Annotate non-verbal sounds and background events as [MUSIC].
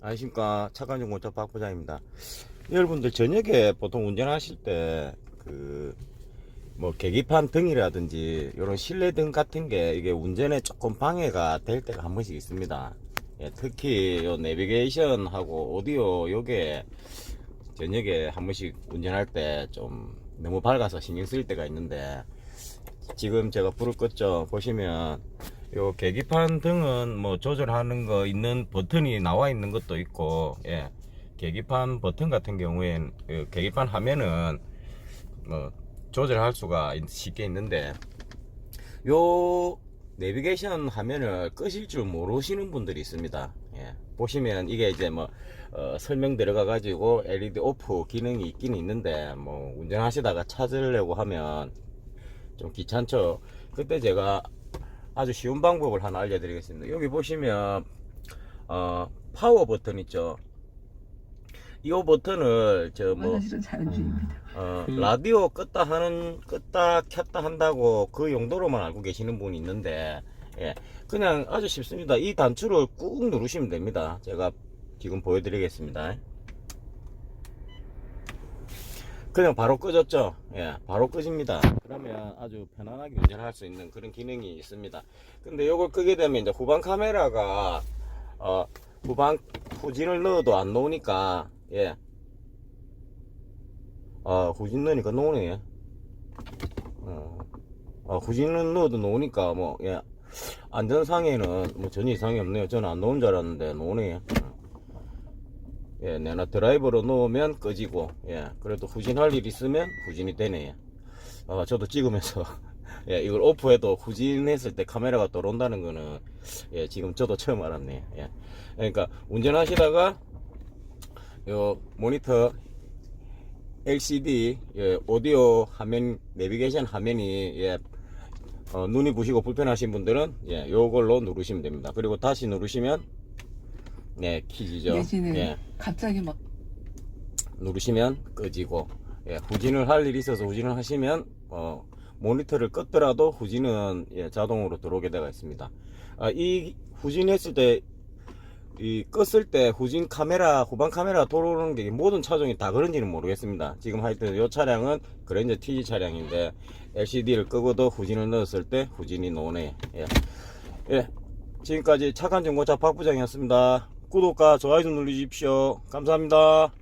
안녕하십니까 착한 중고차 박 부장입니다. 여러분들 저녁에 보통 운전하실 때 그 뭐 계기판 등이라든지 이런 실내 등 같은 게 이게 운전에 조금 방해가 될 때가 한 번씩 있습니다. 예, 특히 요 내비게이션하고 오디오 요게 저녁에 한 번씩 운전할 때 좀 너무 밝아서 신경 쓸 때가 있는데 지금 제가 불을 껐죠. 보시면 요 계기판 등은 뭐 조절하는 거 있는 버튼이 나와 있는 것도 있고 예. 계기판 버튼 같은 경우엔 그 계기판 화면은 뭐 조절할 수가 있- 쉽게 있는데 요 내비게이션 화면을 끄실 줄 모르시는 분들이 있습니다. 예. 보시면 이게 이제 뭐 어, 설명 들어가 가지고 LED 오프 기능이 있긴 있는데 뭐 운전하시다가 찾으려고 하면 좀 귀찮죠. 그때 제가 아주 쉬운 방법을 하나 알려드리겠습니다. 여기 보시면 어, 파워 버튼 있죠. 이 버튼을 저뭐. 어, 라디오 껐다 하는 껐다 켰다 한다고 그 용도로만 알고 계시는 분이 있는데 예, 그냥 아주 쉽습니다. 이 단추를 꾹 누르시면 됩니다. 제가 지금 보여드리겠습니다. 그냥 바로 끄졌죠. 예, 바로 끄집니다. 그러면 아주 편안하게 운전할 수 있는 그런 기능이 있습니다. 근데 이걸 끄게 되면 이제 후방 카메라가 어, 후방 후진을 넣어도 안 나오니까 예, 아, 후진 넣으니까 노네. 어, 아, 후진은 넣어도 노니까, 뭐, 예. 안전상에는 뭐 전혀 이상이 없네요. 저는 안 놓은 줄 알았는데, 노네. 어. 예, 내가 드라이버로 넣으면 꺼지고, 예. 그래도 후진할 일 있으면 후진이 되네. 어, 저도 찍으면서, [LAUGHS] 예, 이걸 오프해도 후진했을 때 카메라가 들어온다는 거는, 예, 지금 저도 처음 알았네. 예. 그러니까, 운전하시다가, 요, 모니터 LCD 예, 오디오 화면 내비게이션 화면이 예, 어, 눈이 부시고 불편하신 분들은 예, 요걸로 누르시면 됩니다. 그리고 다시 누르시면 네 키지죠. 내지는 예, 갑자기 막 누르시면 끄지고 예, 후진을 할 일이 있어서 후진을 하시면 어, 모니터를 껐더라도 후진은 예, 자동으로 들어오게 되어 있습니다. 아, 이 후진했을 때 이 껐을 때 후진 카메라 후방 카메라 들어오는 게 모든 차종이 다 그런지는 모르겠습니다. 지금 하여튼 이 차량은 그랜저 TG 차량인데 LCD를 끄고도 후진을 넣었을 때 후진이 나오네. 예. 예. 지금까지 착한 정보차 박 부장이었습니다. 구독과 좋아요 좀 눌러주십시오. 감사합니다.